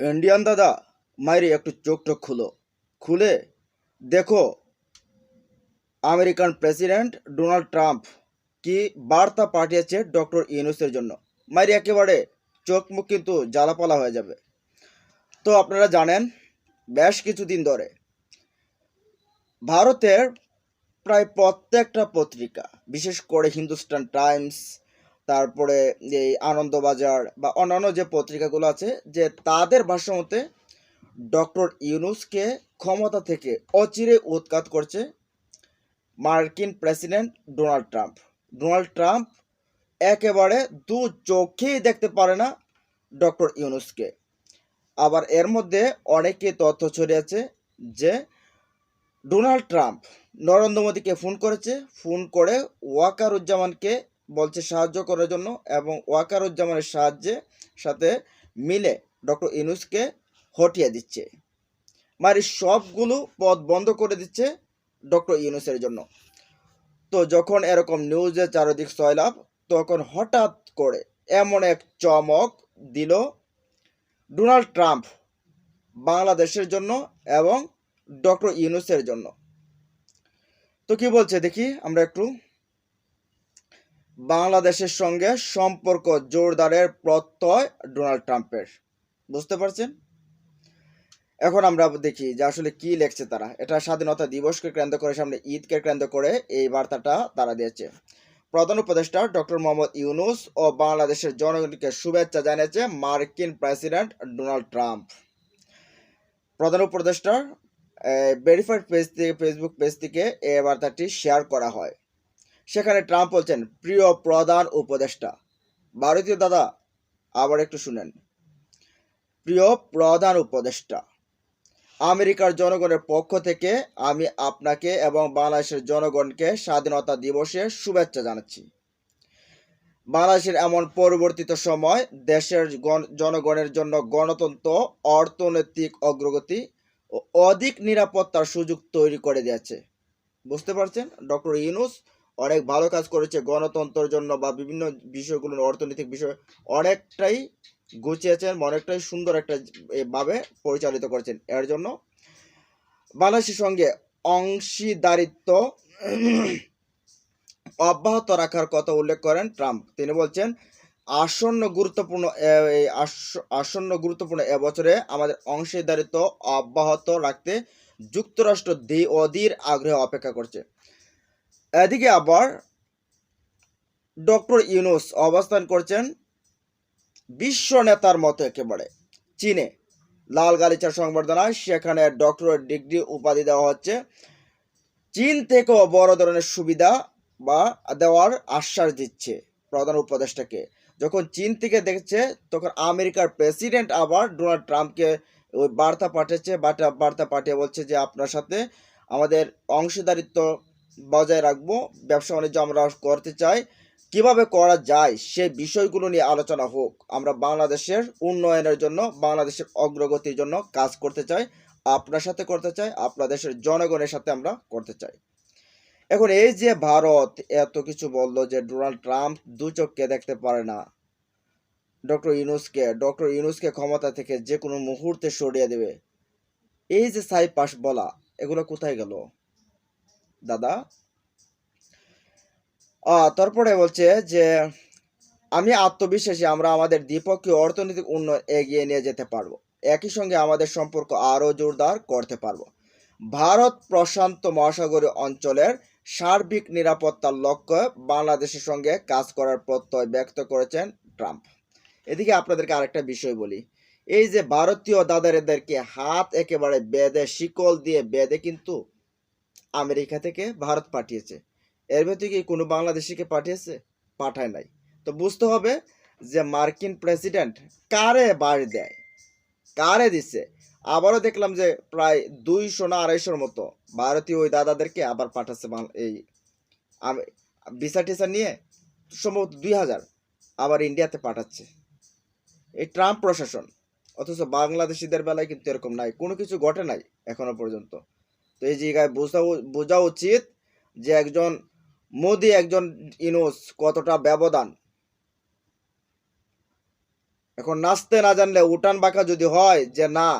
Indian দাদা, মাইরে একটু চোখ টোক খুলো। খুলে দেখো, আমেরিকান প্রেসিডেন্ট ডোনাল্ড ট্রাম্প কি বার্তা পাঠিয়েছে ডক্টর ইউনুসের জন্য। মাইরে, একেবারে চোখ মুখ কিন্তু জ্বালাপালা হয়ে যাবে। তো আপনারা জানেন, বেশ কিছুদিন ধরে ভারতের প্রায় প্রত্যেকটা পত্রিকা, বিশেষ করে হিন্দুস্তান টাইমস তারপরে এই আনন্দবাজার বা অন্যান্য যে পত্রিকাগুলো আছে, যে তাদের ভাষ্য মতে ডক্টর ইউনুসকে ক্ষমতা থেকে অচিরে উৎখাত করছে মার্কিন president Donald Trump. Donald Trump একেবারে দু চোখেই দেখতে পারে না ডক্টর ইউনুসকে। আবার এর মধ্যে অনেকে তথ্য ছড়িয়েছে যে ডোনাল্ড ট্রাম্প নরেন্দ্র মোদীকে ফোন করেছে। ফোন করে ওয়াকারুজ্জামানকে বলছে সাহায্য করার জন্য এবং ওয়াকারুজ্জামানের সাহায্যে সাথে মিলে ডক্টর ইউনুসকে হটিয়ে দিচ্ছে। মানে সবগুলো পদ বন্ধ করে দিচ্ছে ডক্টর ইউনুসের জন্য। তো যখন এরকম নিউজে চারদিক সয়লাভ, তখন হঠাৎ করে এমন এক চমক দিল ডোনাল্ড ট্রাম্প বাংলাদেশের জন্য এবং ডক্টর ইউনুসের জন্য। তো কি বলছে দেখি আমরা একটু বাংলাদেশের সঙ্গে সম্পর্ক জোরদারের প্রত্যয় ডোনাল্ড ট্রাম্পের। বুঝতে পারছেন? এখন আমরা দেখি যে আসলে কি লেখছে তারা। এটা স্বাধীনতা দিবসকে কেন্দ্র করে, সামনে ঈদকে কেন্দ্র করে এই বার্তাটা তারা দিয়েছে। প্রধান উপদেষ্টা ডক্টর মোহাম্মদ ইউনুস ও বাংলাদেশের জনগণকে শুভেচ্ছা জানিয়েছে মার্কিন প্রেসিডেন্ট ডোনাল্ড ট্রাম্প। প্রধান উপদেষ্টার ভেরিফাইড পেজ থেকে ফেসবুক পেজ থেকে এই বার্তাটি শেয়ার করা হয়। সেখানে ট্রাম্প বলছেন, প্রিয় প্রধান উপদেষ্টা। ভারতীয় দাদা, আবার একটু শুনেন। প্রিয় প্রধান উপদেষ্টা, আমেরিকার জনগণের পক্ষ থেকে আমি আপনাকে এবং বাংলাদেশের জনগণকে স্বাধীনতা দিবসে শুভেচ্ছা জানাচ্ছি। বাংলাদেশের এমন পরিবর্তিত সময় দেশের জনগণের জন্য গণতন্ত্র, অর্থনৈতিক অগ্রগতি ও অধিক নিরাপত্তার সুযোগ তৈরি করে দিয়েছে। বুঝতে পারছেন? ডক্টর ইউনুস অনেক ভালো কাজ করেছে গণতন্ত্রের জন্য বা বিভিন্ন বিষয়গুলো অর্থনৈতিক বিষয় অনেকটাই গুছিয়েছেন অনেকটাই সুন্দর একটা ভাবে পরিচালিত করেছেন। এর জন্য বাংলাদেশের সঙ্গে অংশীদারিত্ব অব্যাহত রাখার কথা উল্লেখ করেন ট্রাম্প। তিনি বলছেন, আসন্ন গুরুত্বপূর্ণ আস- আসন্ন গুরুত্বপূর্ণ এবছরে আমাদের অংশীদারিত্ব অব্যাহত রাখতে যুক্তরাষ্ট্র অধীর আগ্রহে অপেক্ষা করছে। এদিকে আবার ডক্টর ইউনুস অবস্থান করছেন বিশ্ব নেতার মতো একেবারে। চীনে লাল গালিচার সংবর্ধনায় সেখানে ডক্টরেট ডিগ্রি উপাধি দেওয়া হচ্ছে। চীন থেকেও বড় ধরনের সুবিধা বা দেওয়ার আশ্বাস দিচ্ছে প্রধান উপদেষ্টাকে। যখন চীন থেকে দেখছে, তখন আমেরিকার প্রেসিডেন্ট আবার ডোনাল্ড ট্রাম্পকে ওই বার্তা পাঠিয়েছে বার্তা বার্তা পাঠিয়ে বলছে যে আপনার সাথে আমাদের অংশীদারিত্ব বজায় রাখব, ব্যবসা বাণিজ্য আমরা করতে চাই। কীভাবে করা যায় সে বিষয়গুলো নিয়ে আলোচনা হোক। আমরা বাংলাদেশের উন্নয়নের জন্য, বাংলাদেশের অগ্রগতির জন্য কাজ করতে চাই, আপনার সাথে করতে চাই, আপনার দেশের জনগণের সাথে আমরা করতে চাই। এখন এই যে ভারত, এত কিছু বলল যে ডোনাল্ড ট্রাম্প দু চোখকে দেখতে পারে না। ডক্টর ইউনুসকে ডক্টর ইউনুসকে ক্ষমতা থেকে যে কোনো মুহূর্তে সরিয়ে দেবে। এই যে সাইপাস বলা, এগুলো কোথায় গেল? দাদা। তারপরে বলছে যে, আমি আত্মবিশ্বাসী, আমরা আমাদের দ্বিপক্ষীয় অর্থনৈতিক উন্নয়ন এগিয়ে নিয়ে যেতে পারব। একই সঙ্গে আমাদের সম্পর্ক আরও জোরদার করতে পারব। ভারত প্রশান্ত মহাসাগরীয় অঞ্চলের সার্বিক নিরাপত্তার লক্ষ্যে বাংলাদেশের সঙ্গে কাজ করার প্রত্যয় ব্যক্ত করেছেন ট্রাম্প। এদিকে আপনাদেরকে আরেকটা বিষয় বলি। এই যে ভারতীয় দাদারেদেরকে হাত একেবারে বেঁধে শিকল দিয়ে বেঁধে কিন্তু আমেরিকা থেকে ভারত পাঠিয়েছে। এর ভেতরে কি কোনো বাংলাদেশিকে পাঠিয়েছে? পাঠায় নাই। তো বুঝতে হবে যে মার্কিন প্রেসিডেন্ট কারে বাড়ি দেয়? কারে দিচ্ছে আবারও দেখলাম যে প্রায় দুইশো না আড়াইশোর মতো ভারতীয় ওই দাদাদেরকে আবার পাঠাচ্ছে এই ভিসা টিসা নিয়ে সম্ভবত দুই হাজার আবার ইন্ডিয়াতে পাঠাচ্ছে। এই ট্রাম্প প্রশাসন, অথচ বাংলাদেশিদের বেলায় কিন্তু এরকম নাই। কোনো কিছু ঘটে নাই এখনও পর্যন্ত। তো এই জায়গায় বোঝা বোঝা উচিত যে একজন মোদি একজন ইনুস কতটা ব্যবধান। এখন নাচতে না জানলে উঠান বাঁকা যদি হয় যে না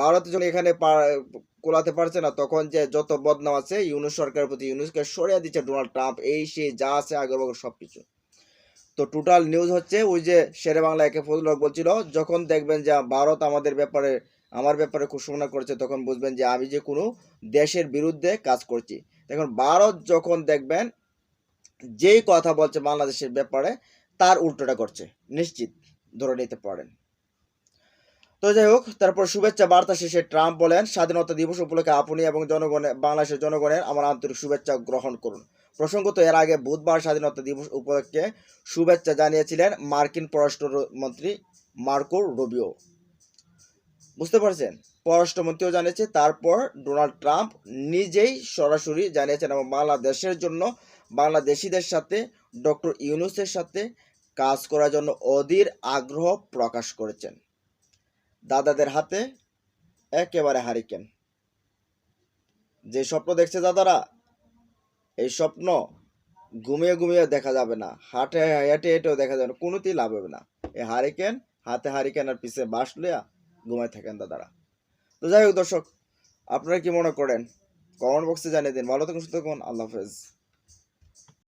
ভারত যখন এখানে কোলাতে পারছে না, তখন যে যত বদনাম আছে ইউনুস সরকারের প্রতি, ইউনুসকে সরিয়ে দিচ্ছে ডোনাল্ড ট্রাম্প, এই সে যা আছে আগের বগর সব কিছু তো টোটাল নিউজ হচ্ছে ওই যে শেরে বাংলা একে ফজল বলছিল, যখন দেখবেন যে ভারত আমাদের ব্যাপারে আমার ব্যাপারে ঘোষণা করছে, তখন বুঝবেন যে আমি যে কোনো দেশের বিরুদ্ধে কাজ করছি। দেখুন, ভারত যখন দেখবেন যেই কথা বলছে বাংলাদেশের ব্যাপারে, তার উল্টোটা করছে, নিশ্চিত ধরে নিতে পারেন। তো যাই হোক, তারপর শুভেচ্ছা বার্তা শেষে ট্রাম্প বলেন, স্বাধীনতা দিবস উপলক্ষে আপনি এবং জনগণের বাংলাদেশের জনগণের আমার আন্তরিক শুভেচ্ছা গ্রহণ করুন। প্রসঙ্গত, এর আগে বুধবার স্বাধীনতা দিবস উপলক্ষে শুভেচ্ছা জানিয়েছিলেন মার্কিন পররাষ্ট্রমন্ত্রী মার্কো রুবিও। বুঝতে পারছেন? পররাষ্ট্রমন্ত্রীও জানিয়েছে, তারপর ডোনাল্ড ট্রাম্প নিজেই সরাসরি জানিয়েছেন এবং বাংলাদেশের জন্য, বাংলাদেশিদের সাথে, ডক্টর ইউনুসের সাথে কাজ করার জন্য অধীর আগ্রহ প্রকাশ করেছেন। দাদাদের হাতে একেবারে হারিকেন। যে স্বপ্ন দেখছে দাদারা, এই স্বপ্ন ঘুমিয়ে ঘুমিয়ে দেখা যাবে না, হাটে হেঁটে হেঁটেও দেখা যাবে না, কোনোতেই লাভ হবে না। এই হারিকেন, হাতে হারিকেন আর পিছে বাঁশ লইয়া ঘুমায় থাকেন দাদারা। তো যাই হোক দর্শক, আপনারা কি মনে করেন? কমেন্ট বক্সে জানিয়ে দিন। ভালো থাকুন, সুস্থ থাকুন। আল্লাহ হাফেজ।